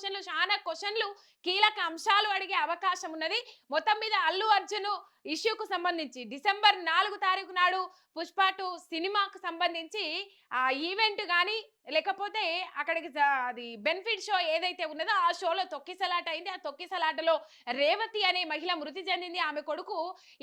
క్వశ్చన్లు చాలా క్వశ్చన్లు కీలక అంశాలు అడిగే అవకాశం ఉన్నది. మొత్తం మీద అల్లు అర్జున్ ఇష్యూకు సంబంధించి. డిసెంబర్ నాలుగు తారీఖు నాడు పుష్ప టూ సినిమాకు సంబంధించి ఆ ఈవెంట్ కానీ లేకపోతే అక్కడికి అది బెనిఫిట్ షో ఏదైతే ఉన్నదో ఆ షోలో తొక్కిసలాట అయింది. ఆ తొక్కిసలాటలో రేవతి అనే మహిళ మృతి చెందింది. ఆమె కొడుకు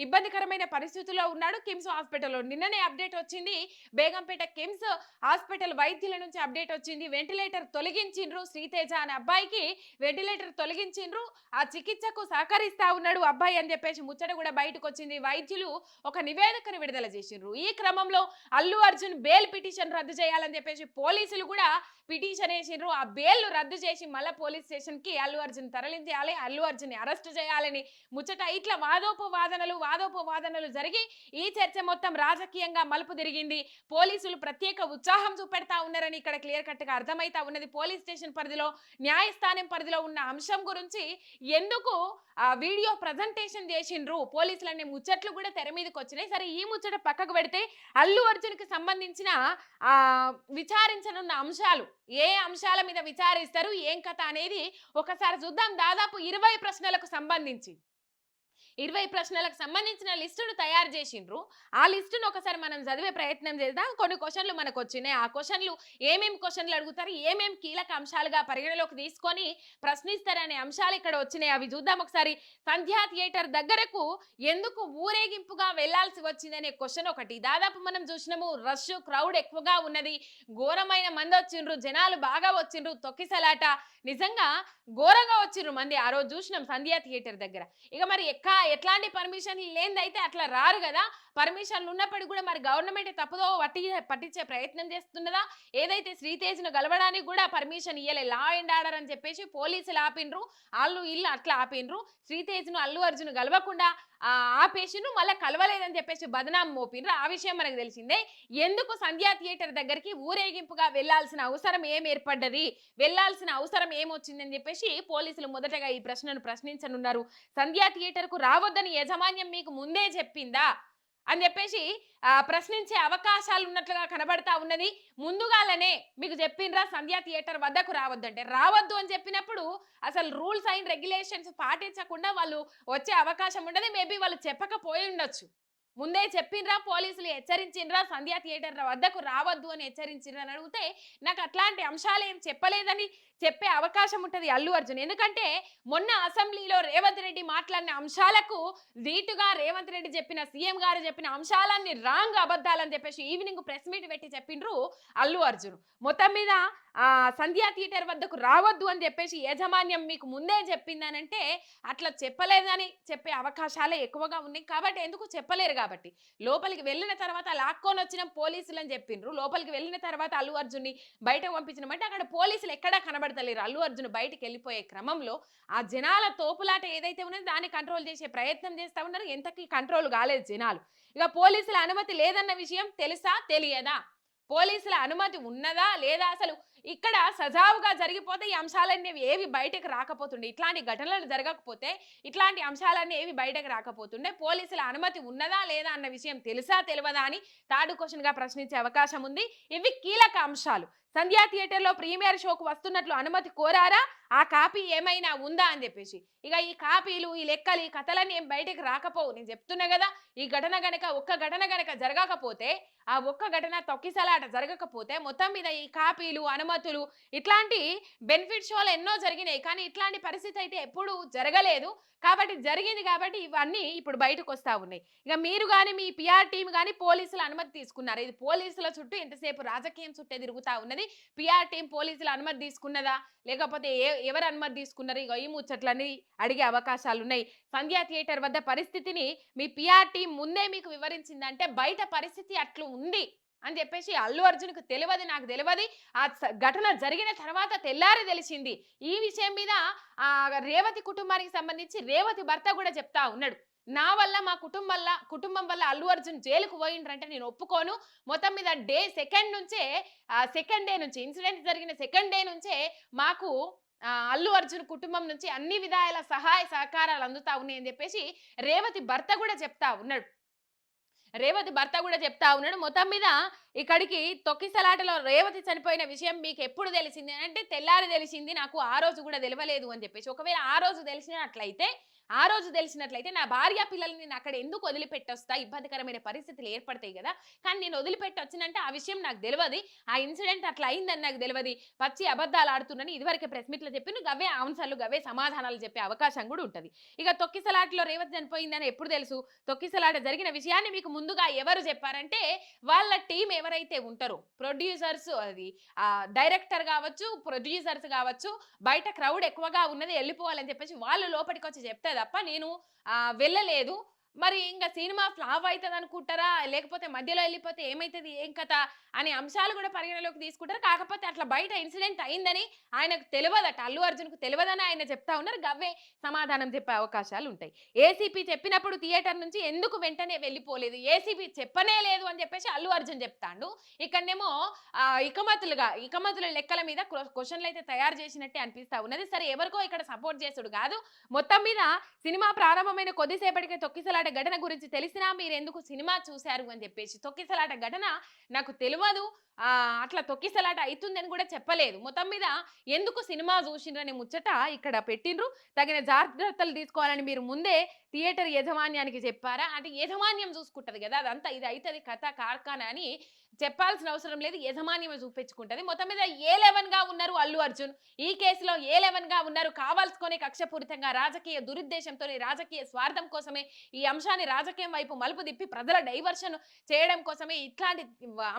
ఇబ్బందికరమైన పరిస్థితుల్లో ఉన్నాడు. కిమ్స్ హాస్పిటల్లో నిన్ననే అప్డేట్ వచ్చింది. బేగంపేట కిమ్స్ హాస్పిటల్ వైద్యుల నుంచి అప్డేట్ వచ్చింది. వెంటిలేటర్ తొలగించిండ్రు శ్రీతేజ అనే అబ్బాయికి. వెంటిలేటర్ తొలగించిండ్రు. ఆ చికిత్సకు సహకరిస్తా ఉన్నాడు అబ్బాయి అని చెప్పేసి ముచ్చట కూడా బయటకు వచ్చింది వైద్యులు ఒక నివేదికను విడుదల చేసిండ్రు. ఈ క్రమంలో అల్లు అర్జున్ బెయిల్ పిటిషన్ రద్దు చేయాలని చెప్పేసి పోలీసులు కూడా పిటిషన్ వేసిండ్రు. ఆ బెయిల్ రద్దు చేసి మళ్ళీ పోలీస్ స్టేషన్కి అల్లు అర్జున్ తరలించాలి. అల్లు అర్జున్ అరెస్ట్ చేయాలని ముచ్చట ఇట్లా వాదోపవాదనలు వాదోపవాదనలు జరిగి ఈ చర్చ మొత్తం రాజకీయంగా మలుపు తిరిగింది. పోలీసులు ప్రత్యేక ఉత్సాహం చూపెడతా ఉన్నారని ఇక్కడ క్లియర్ కట్గా అర్థమైతా ఉన్నది. పోలీస్ స్టేషన్ పరిధిలో న్యాయస్థానం పరిధిలో ఉన్న అంశం గురించి ఎందుకు ఆ వీడియో ప్రజెంటేషన్ చేసిండ్రు? పోలీస్ పోలీసులు అనే ముచ్చట్లు కూడా తెర మీదకి వచ్చినాయి సరే ఈ ముచ్చట పక్కకు పెడితే అల్లు అర్జున్కి సంబంధించిన ఆ విచారించనున్న అంశాలు ఏ అంశాల మీద విచారిస్తారు ఏం కథ అనేది ఒకసారి చూద్దాం. దాదాపు ఇరవై ప్రశ్నలకు సంబంధించి. ఇరవై ప్రశ్నలకు సంబంధించిన లిస్టును తయారు చేసిండ్రు. ఆ లిస్టును ఒకసారి మనం చదివే ప్రయత్నం చేద్దాం. కొన్ని క్వశ్చన్లు మనకు వచ్చినాయి. ఆ క్వశ్చన్లు ఏమేం క్వశ్చన్లు అడుగుతారు? ఏమేం కీలక అంశాలుగా పరిగణలోకి తీసుకొని ప్రశ్నిస్తారనే అంశాలు ఇక్కడ వచ్చినాయి. అవి చూద్దాం ఒకసారి. సంధ్యా థియేటర్ దగ్గరకు ఎందుకు ఊరేగింపుగా వెళ్ళాల్సి వచ్చిందనే క్వశ్చన్ ఒకటి. దాదాపు మనం చూసినాము రష్ క్రౌడ్ ఎక్కువగా ఉన్నది. ఘోరమైన మంది వచ్చిండ్రు. జనాలు బాగా వచ్చిండ్రు. తొక్కిసలాట. నిజంగా ఘోరంగా వచ్చిండ్రు మంది. ఆ రోజు చూసినాం సంధ్యా థియేటర్ దగ్గర. ఇక మరి ఎక్క ఎట్లాంటి పర్మిషన్ లేనిదైతే అట్లా రారు కదా. పర్మిషన్లు ఉన్నప్పటికీ కూడా మరి గవర్నమెంట్ తప్పుదో పట్టి పట్టించే ప్రయత్నం చేస్తున్నదా ఏదైతే శ్రీతేజ్ను గలవడానికి కూడా పర్మిషన్ ఇయ్యలే. లా అండ్ ఆర్డర్ అని చెప్పేసి పోలీసులు ఆపిండ్రు. వాళ్ళు ఇల్లు అట్లా ఆపిండ్రు. శ్రీతేజ్ను అల్లు అర్జున్ గలవకుండా ఆ, ఆపేసిండ్రు. మళ్ళీ కలవలేదని చెప్పేసి బదనాం మోపిండ్రు. ఆ విషయం మనకు తెలిసిందే. ఎందుకు సంధ్యా థియేటర్ దగ్గరికి ఊరేగింపుగా వెళ్ళాల్సిన అవసరం ఏం ఏర్పడ్డది? వెళ్ళాల్సిన అవసరం ఏమొచ్చిందని చెప్పేసి పోలీసులు మొదటగా ఈ ప్రశ్నను ప్రశ్నించనున్నారు. సంధ్యా థియేటర్కు రావద్దని యాజమాన్యం మీకు ముందే చెప్పిందా? అని చెప్పేసి ప్రశ్నించే అవకాశాలు ఉన్నట్లుగా కనబడతా ఉన్నది. ముందుగాలనే మీకు చెప్పిండ్రా సంధ్యా థియేటర్ వద్దకు రావద్దంటే. రావద్దు అని చెప్పినప్పుడు అసలు రూల్స్ అండ్ రెగ్యులేషన్స్ పాటించకుండా వాళ్ళు వచ్చే అవకాశం ఉండదు. మేబీ వాళ్ళు చెప్పకపోయి ఉండొచ్చు. ముందే చెప్పిండ్రా పోలీసులు హెచ్చరించిండ్రా సంధ్యా థియేటర్ వద్దకు రావద్దు అని హెచ్చరించిండ్రా అని అడిగితే నాకు అట్లాంటి అంశాలు ఏం చెప్పలేదని చెప్పే అవకాశం ఉంటుంది అల్లు అర్జున్. ఎందుకంటే మొన్న అసెంబ్లీలో రేవంత్ రెడ్డి మాట్లాడిన అంశాలకు రీటుగా రేవంత్ రెడ్డి చెప్పిన సీఎం గారు చెప్పిన అంశాలన్నీ రాంగ్ అబద్ధాలని చెప్పేసి ఈవినింగ్ ప్రెస్ మీట్ పెట్టి చెప్పిండ్రు అల్లు అర్జున్. మొత్తం మీద సంధ్యా థియేటర్ వద్దకు రావద్దు అని చెప్పేసి యాజమాన్యం మీకు ముందే చెప్పిందనంటే అట్లా చెప్పలేదని చెప్పే అవకాశాలే ఎక్కువగా ఉన్నాయి. కాబట్టి ఎందుకు చెప్పలేరు కాబట్టి? లోపలికి వెళ్ళిన తర్వాత లాక్కొని వచ్చిన పోలీసులు అని చెప్పిండ్రు లోపలికి వెళ్ళిన తర్వాత అల్లు అర్జున్ని బయటకు పంపించినమంటే అక్కడ పోలీసులు ఎక్కడా కనబడతలేరు. అల్లు అర్జున్ బయటకు వెళ్ళిపోయే క్రమంలో ఆ జనాల తోపులాట ఏదైతే ఉన్నదో దాన్ని కంట్రోల్ చేసే ప్రయత్నం చేస్తా ఉన్నారు. ఎంతకీ కంట్రోల్ కాలేదు జనాలు. ఇక పోలీసుల అనుమతి లేదన్న విషయం తెలుసా? తెలియదా? పోలీసుల అనుమతి ఉన్నదా? లేదా? అసలు ఇక్కడ సజావుగా జరిగిపోతే ఈ అంశాలన్నీ ఏవి బయటకు రాకపోతుండే. ఇట్లాంటి ఘటనలు జరగకపోతే ఇట్లాంటి అంశాలన్నీ ఏవి బయటకు రాకపోతుండే. పోలీసుల అనుమతి ఉన్నదా లేదా అన్న విషయం తెలుసా తెలియదా అని థర్డ్ క్వశ్చన్గా ప్రశ్నించే అవకాశం ఉంది. ఇవి కీలక అంశాలు. సంధ్యా థియేటర్లో ప్రీమియర్ షోకు వస్తున్నట్లు అనుమతి కోరారా? ఆ కాపీ ఏమైనా ఉందా అని చెప్పేసి. ఇక ఈ కాపీలు ఈ లెక్కలు ఈ కథలన్నీ ఏం బయటకు రాకపోవు. నేను చెప్తున్నా కదా ఈ ఘటన గనక ఒక్క ఘటన గనక జరగకపోతే ఆ ఒక్క ఘటన తొక్కిసలాట జరగకపోతే మొత్తం మీద ఈ కాపీలు బహుమతులు ఇట్లాంటి బెనిఫిట్ షోలు ఎన్నో జరిగినాయి. కానీ ఇట్లాంటి పరిస్థితి అయితే ఎప్పుడు జరగలేదు. కాబట్టి జరిగింది కాబట్టి ఇవన్నీ ఇప్పుడు బయటకు వస్తా ఉన్నాయి. ఇక మీరు కానీ మీ పిఆర్ టీం కానీ పోలీసుల అనుమతి తీసుకున్నారు? ఇది పోలీసుల చుట్టూ ఎంతసేపు రాజకీయం చుట్టే తిరుగుతా ఉన్నది? పిఆర్ టీం పోలీసుల అనుమతి తీసుకున్నదా? లేకపోతే ఏ ఎవరు అనుమతి తీసుకున్నారు? ఇక ఈ ముచ్చట్లని అడిగే అవకాశాలు ఉన్నాయి. సంధ్యా థియేటర్ వద్ద పరిస్థితిని మీ పిఆర్ టీం ముందే మీకు వివరించిందంటే బయట పరిస్థితి అట్లు ఉంది. అని చెప్పేసి అల్లు అర్జున్కు తెలియదు నాకు తెలియదు ఆ ఘటన జరిగిన తర్వాత తెల్లారి తెలిసింది. ఈ విషయం మీద ఆ రేవతి కుటుంబానికి సంబంధించి రేవతి భర్త కూడా చెప్తా ఉన్నాడు. నా వల్ల మా కుటుంబం వల్ల కుటుంబం వల్ల అల్లు అర్జున్ జైలుకు పోయిండ్రంటే నేను ఒప్పుకోను. మొత్తం మీద డే సెకండ్ నుంచే సెకండ్ డే నుంచి ఇన్సిడెంట్ జరిగిన సెకండ్ డే నుంచే మాకు అల్లు అర్జున్ కుటుంబం నుంచి అన్ని విధాల సహాయ సహకారాలు అందుతా ఉన్నాయని చెప్పేసి రేవతి భర్త కూడా చెప్తా ఉన్నాడు. రేవతి భర్త కూడా చెప్తా ఉన్నాడు. మొత్తం మీద ఇక్కడికి తొక్కిసలాటలో రేవతి చనిపోయిన విషయం మీకు ఎప్పుడు తెలిసింది? అంటే తెల్లారి తెలిసింది నాకు ఆ రోజు కూడా తెలియలేదు అని చెప్పేసి. ఒకవేళ ఆ రోజు తెలిసినట్లయితే ఆ రోజు తెలిసినట్లయితే నా భార్య పిల్లల్ని నేను అక్కడ ఎందుకు వదిలిపెట్టొస్తా? ఇబ్బందికరమైన పరిస్థితులు ఏర్పడతాయి కదా. కానీ నేను వదిలిపెట్టి వచ్చినంటే ఆ విషయం నాకు తెలియదు ఆ ఇన్సిడెంట్ అట్లా అయిందని నాకు తెలియదు పచ్చి అబద్ధాలు ఆడుతున్నాను ఇదివరకే ప్రెస్ మీట్లో చెప్పిన. గవే ఆన్సర్లు గవే సమాధానాలు చెప్పే అవకాశం కూడా ఉంటుంది. ఇక తొక్కిసలాటలో రేవతి చనిపోయిందని ఎప్పుడు తెలుసు? తొక్కిసలాట జరిగిన విషయాన్ని మీకు ముందుగా ఎవరు చెప్పారంటే వాళ్ళ టీం ఎవరైతే ఉంటారో ప్రొడ్యూసర్స్ అది డైరెక్టర్ కావచ్చు ప్రొడ్యూసర్స్ కావచ్చు బయట క్రౌడ్ ఎక్కువగా ఉన్నది వెళ్ళిపోవాలని చెప్పేసి వాళ్ళు లోపలికి వచ్చి చెప్తే తప్ప నేను వెళ్ళలేదు. మరి ఇంకా సినిమా ఫ్లాప్ అవుతుంది అనుకుంటారా లేకపోతే మధ్యలో వెళ్ళిపోతే ఏమవుతుంది ఏం కథ? అనే అంశాలు కూడా పరిగణలోకి తీసుకుంటారు. కాకపోతే అట్లా బయట ఇన్సిడెంట్ అయిందని ఆయనకు తెలియదట అల్లు అర్జున్కు తెలియదని ఆయన చెప్తా ఉన్నారు. గవ్వే సమాధానం చెప్పే అవకాశాలు ఉంటాయి. ఏసీపీ చెప్పినప్పుడు థియేటర్ నుంచి ఎందుకు వెంటనే వెళ్ళిపోలేదు? ఏసీపీ చెప్పనే లేదు అని చెప్పేసి అల్లు అర్జున్ చెప్తాడు. ఇక్కడనేమో ఆ, ఇకమతులుగా ఇకమతుల లెక్కల మీద క్వశ్చన్లు అయితే తయారు చేసినట్టే అనిపిస్తా ఉన్నది. సరే ఎవరికో ఇక్కడ సపోర్ట్ చేసుడు కాదు. మొత్తం మీద సినిమా ప్రారంభమైన కొద్దిసేపటికే తొక్కిసలాట ఘటన గురించి తెలిసినా మీరు ఎందుకు సినిమా చూశారు అని చెప్పేసి తొక్కిసలాట ఘటన నాకు తెలియదు అట్లా తొక్కిసలాట అవుతుందని కూడా చెప్పలేదు. మొత్తం మీద ఎందుకు సినిమా చూసిండ్రని ముచ్చట ఇక్కడ పెట్టిండ్రు. తగిన జాగ్రత్తలు తీసుకోవాలని మీరు ముందే థియేటర్ యజమాన్యానికి చెప్పారా? అంటే యజమాన్యం చూసుకుంటది కదా అదంతా ఇది అవుతుంది కథ కార్ఖానా అని చెప్పాల్సిన అవసరం లేదు. యజమాన్యమే చూపించుకుంటది. మొత్తం మీద ఏ లెవెన్గా అల్లు అర్జున్. ఈ కేసులో ఏ లెవెన్గా ఉన్నారు? కావాల్సుకొని కక్షపూరితంగా రాజకీయ దురుద్దేశంతో రాజకీయ స్వార్థం కోసమే ఈ అంశాన్ని రాజకీయం వైపు మలుపు తిప్పి ప్రజల డైవర్షన్ చేయడం కోసమే ఇట్లాంటి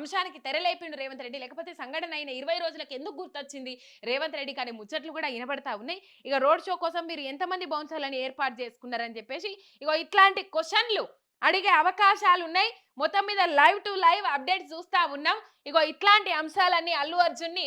అంశానికి తెరలేపిండు రేవంత్ రెడ్డి. లేకపోతే సంఘటన అయిన ఇరవై రోజులకు ఎందుకు గుర్తొచ్చింది? రేవంత్ రెడ్డి కానీ ముచ్చట్లు కూడా వినబడతా ఉన్నాయి. ఇక రోడ్ షో కోసం మీరు ఎంతమంది బౌన్సర్లను ఏర్పాటు చేసుకున్నారని చెప్పేసి ఇగో ఇట్లాంటి క్వశ్చన్లు అడిగే అవకాశాలు ఉన్నాయి మొత్తం మీద లైవ్ టు లైవ్ అప్డేట్స్ చూస్తా ఉన్నాం. ఇగో ఇట్లాంటి అంశాలన్నీ అల్లు అర్జున్ని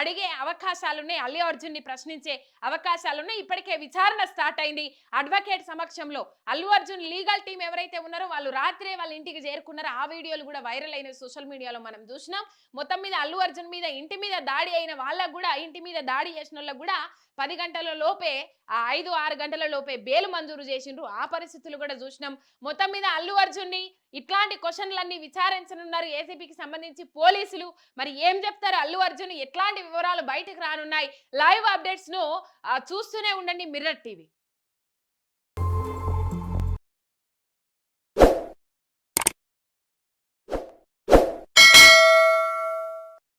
అడిగే అవకాశాలున్నాయి అల్లు అర్జున్ని ప్రశ్నించే అవకాశాలున్నాయి. ఇప్పటికే విచారణ స్టార్ట్ అయింది అడ్వకేట్ సమక్షంలో. అల్లు అర్జున్ లీగల్ టీం ఎవరైతే ఉన్నారో వాళ్ళు రాత్రే వాళ్ళ ఇంటికి చేరుకున్నారో ఆ వీడియోలు కూడా వైరల్ అయిన సోషల్ మీడియాలో మనం చూసినాం. మొత్తం మీద అల్లు అర్జున్ మీద ఇంటి మీద దాడి అయిన వాళ్ళకు కూడా ఇంటి మీద దాడి చేసిన వాళ్ళకు కూడా పది గంటల లోపే ఆ ఐదు ఆరు గంటల లోపే బేలు మంజూరు చేసిండ్రు. ఆ పరిస్థితులు కూడా చూసినాం. మొత్తం మీద అల్లు అర్జున్ని ఇట్లాంటి క్వశ్చన్లన్నీ విచారించనున్నారు ఏసీపీకి సంబంధించి పోలీసులు. మరి ఏం చెప్తారు అల్లు అర్జున్? ఎట్లాంటి వివరాలు బయటకు రానున్నాయి? లైవ్ అప్డేట్స్ను చూస్తూనే ఉండండి మిర్రర్ టీవీ.